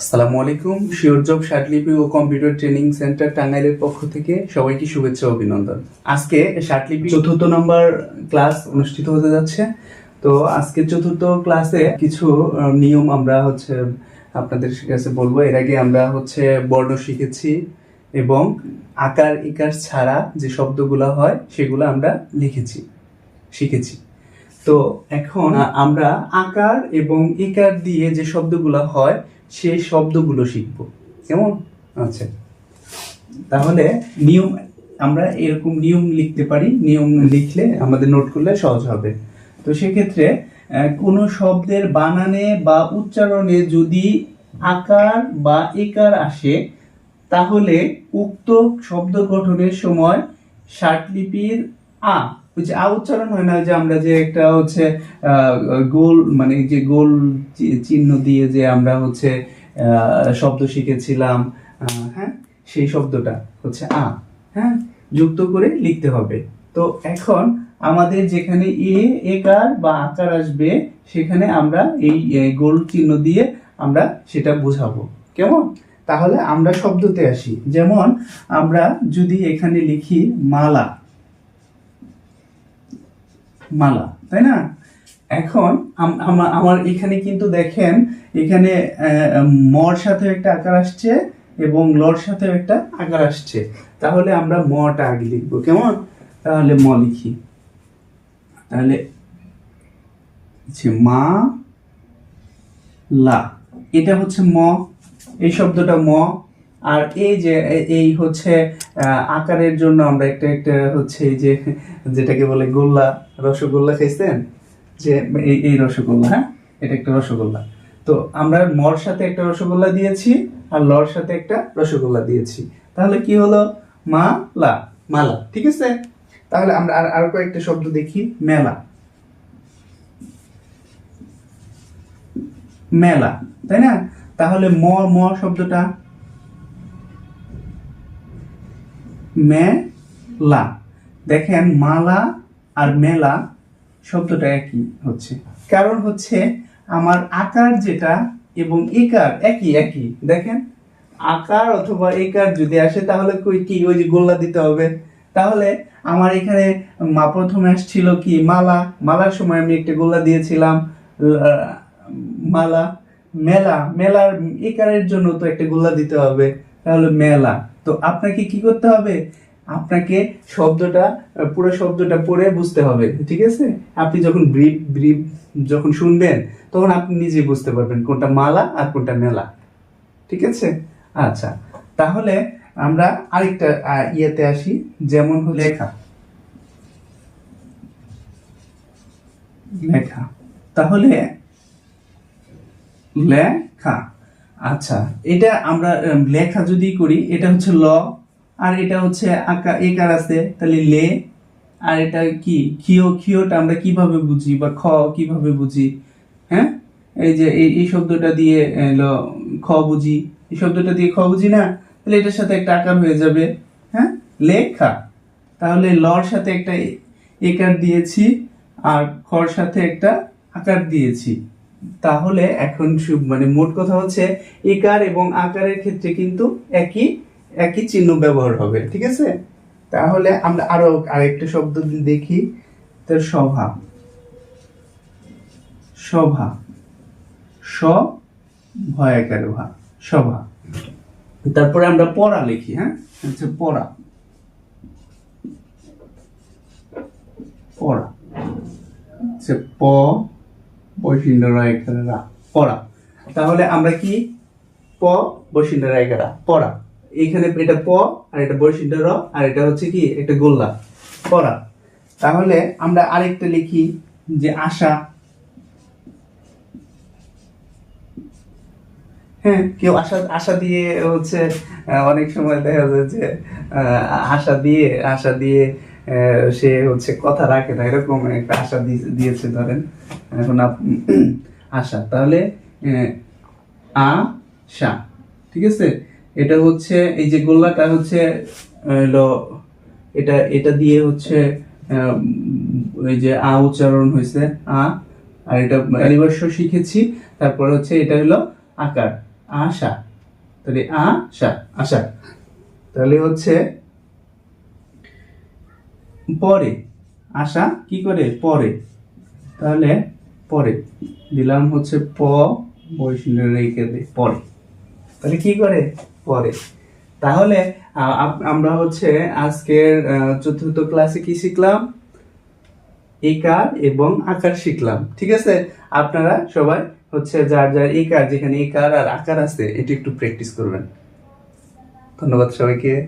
আসসালামু আলাইকুম, sure job শার্টলিপি ও কম্পিউটার ট্রেনিং সেন্টার টাঙ্গাইলের পক্ষ থেকে সবাইকে শুভেচ্ছা অভিনন্দন। আজকে শার্টলিপি চতুর্থ নম্বর ক্লাস অনুষ্ঠিত হতে যাচ্ছে। তো আজকে চতুর্থ ক্লাসে কিছু নিয়ম আমরা হচ্ছে, আপনাদের কাছে বলব। এর আগে আমরা হচ্ছে বর্ণ শিখেছি এবং আকার ইকার ছাড়া যে শব্দগুলো হয়, সেগুলো আমরা লিখেছি, শিখেছি। তো এখন আমরা আকার এবং ইকার দিয়ে যে শব্দগুলো হয় সেই শব্দগুলো শিখব। কেমন? আচ্ছা। তাহলে নিয়ম, আমরা এরকম নিয়ম লিখতে পারি। নিয়ম লিখলে আমাদের নোট করলে সহজ হবে। তো সেক্ষেত্রে কোনো শব্দের বানানে বা উচ্চারণে যদি আকার বা একার আসে, তাহলে উক্ত শব্দ গঠনের সময় ষাটলিপির আ, ওই যে, আ উচ্চারণ হয় না যে আমরা যে একটা হচ্ছে গোল মানে যে গোল চিহ্ন দিয়ে যে আমরা হচ্ছে শব্দ শিখেছিলাম হ্যাঁ? সেই শব্দটা হচ্ছে আ হ্যাঁ? যুক্ত করে লিখতে হবে। তো এখন আমাদের যেখানে এ একার বা আকার আসবে, সেখানে আমরা এই গোল চিহ্ন দিয়ে আমরা সেটা বোঝাবো। কেমন? তাহলে আমরা শব্দতে আসি। যেমন আমরা যদি এখানে লিখি মালা মালা, তাই না? এখন আমার এখানে কিন্তু দেখেন, এখানে মর সাথে একটা আকার আসছে এবং লর সাথে একটা আকার আসছে। তাহলে আমরা মটা আগে লিখব, কেমন? তাহলে ম লিখি। তাহলে মা লা, এটা হচ্ছে ম, এই শব্দটা ম। আর এই যে এই হচ্ছে আকারের জন্য আমরা একটা একটা হচ্ছে এই যে, যেটাকে বলে গোল্লা, রসগোল্লা খাইছেন? যে, এই এই রসগোল্লা হ্যাঁ? এটা একটা রসগোল্লা। তো আমরা মর সাথে একটা রসগোল্লা দিয়েছি, আর লর সাথে একটা রসগোল্লা দিয়েছি। তাহলে কি হলো? মা, লা, মালা, ঠিক আছে? তাহলে আমরা আর, আরও কয়েকটা শব্দ দেখি, মেলা। মেলা, তাই না? তাহলে ম ম শব্দটা মেলা। দেখেন, মালা আর মেলা শব্দটা একই হচ্ছে। কারণ হচ্ছে আমার আকার যেটা এবং একার একই একই। দেখেন, আকার অথবা একার যদি আসে, তাহলে কই কি? ওই যে গোল্লা দিতে হবে। তাহলে আমার এখানে মা প্রথমে আসছিল কি? মালা। মালার সময় আমি একটা গোল্লা দিয়েছিলাম। মালা। মেলা। মেলার একারের জন্য তো একটা গোল্লা দিতে হবে। তাহলে মেলা। তো আপনাকে কি করতে হবে? আপনাকে শব্দটা পুরো শব্দটা পড়ে বুঝতে হবে ঠিক আছে? আপনি যখন ব্রিফ ব্রিফ যখন শুনবেন তখন আপনি নিজে বুঝতে পারবেন কোনটা মালা আর কোনটা মেলা। ঠিক আছে? আচ্ছা তাহলে আমরা আরেকটা ইয়েতে আসি যেমন হলো লেখা। লেখা। তাহলে লেখা। আচ্ছা এটা আমরা লেখা যদি করি, এটা হচ্ছে ল, আর এটা হচ্ছে আকা একার আছে? তাহলে লে, আর এটা কি? খিও খিওটা আমরা কীভাবে বুঝি? বা খ কীভাবে বুঝি? হ্যাঁ? এই যে, এই এই শব্দটা দিয়ে ল, খ বুঝি। এই শব্দটা দিয়ে খ বুঝি না? তাহলে এটার সাথে একটা আকার হয়ে যাবে। হ্যাঁ? লেখা। তাহলে লর সাথে একটা একার দিয়েছি, আর খর সাথে একটা আকার দিয়েছি। তাহলে এখন মানে মোট কথা হচ্ছে একার এবং আকারের ক্ষেত্রে কিন্তু একই একই চিহ্ন ব্যবহার হবে, ঠিক আছে? তাহলে আমরা আরও আরেকটা শব্দ দেখি তার সভা সভা স ভয়াকার ভা সভা তারপরে আমরা পড়া লিখি হ্যাঁ? হচ্ছে পড়া। পড়া। হচ্ছে প বৈশিন্দ্র রায় রা পড়া। তাহলে আমরা কি? প বৈশিন্দ্র রায় পড়া। এইখানে এটা প, আর এটা বৈশিন্দ্র র, আর এটা হচ্ছে কি? একটা গোল্লা, পড়া। তাহলে আমরা আরেকটা লিখি, যে আশা। হ্যাঁ কেউ আশা আশা দিয়ে হচ্ছে অনেক সময় দেখা যায় যে আশা দিয়ে আশা দিয়ে সে হচ্ছে কথা রাখে না, এরকম একটা আশা দিয়েছে ধরেন। এখন আশা। তাহলে আশা ঠিক আছে? এটা হচ্ছে, এই যে গোল্লাটা হচ্ছে এটা এটা দিয়ে হচ্ছে ওই যে আ উচ্চারণ হয়েছে, আ, আর এটা কালিবর্ষ শিখেছি। তারপর হচ্ছে, এটা হলো আকার আশা তাহলে আশা আশা। তাহলে হচ্ছে পরে। আশা কি করে? পরে। তাহলে পরে। দিলাম হচ্ছে প, বৈষ্ণব রেখে দে, পরে। তাহলে কি করে? পরে। তাহলে আমরা হচ্ছে আজকের চতুর্থ ক্লাসে কি শিখলাম? একার এবং আকার শিখলাম। ঠিক আছে? আপনারা সবাই হচ্ছে যার যার একার, যেখানে একার আর আকার আছে, এটি একটু প্র্যাকটিস করবেন। ধন্যবাদ সবাইকে।